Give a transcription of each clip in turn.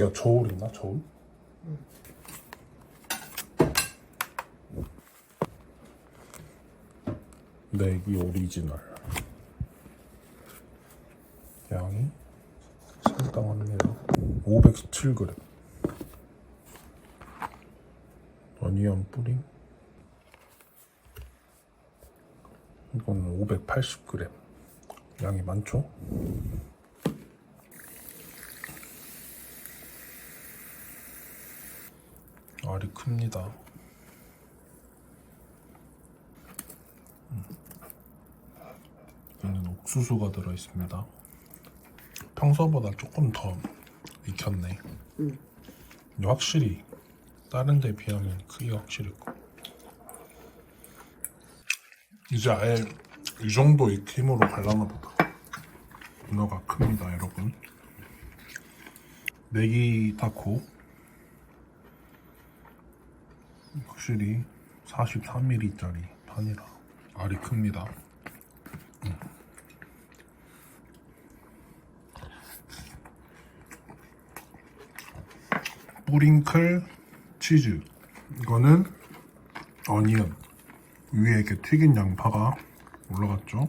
여기가 저울 있나? 저울? 내기 오리지널 양이 상당합니다 507g 어니언 뿌링 이거는 580g 양이 많죠? 알이 큽니다. 음. 여기는 옥수수가 들어 있습니다. 평소보다 조금 더 익혔네. 응. 근데 확실히 다른 데 비하면 크기가 확실히 커. 이제 아예 이 정도 익힘으로 갈라나 보다. 문어가 큽니다, 여러분. 내기 타코 확실히 43mm짜리 판이라 알이 큽니다. 음. 뿌링클 치즈 이거는 어니언 위에 이렇게 튀긴 양파가 올라갔죠.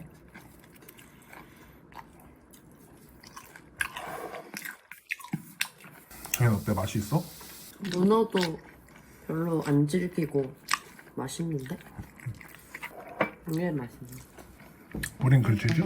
그냥 어때 맛이 있어? 문어도 별로 안 질기고 맛있는데? 왜 맛있네? 뿌링클 치즈?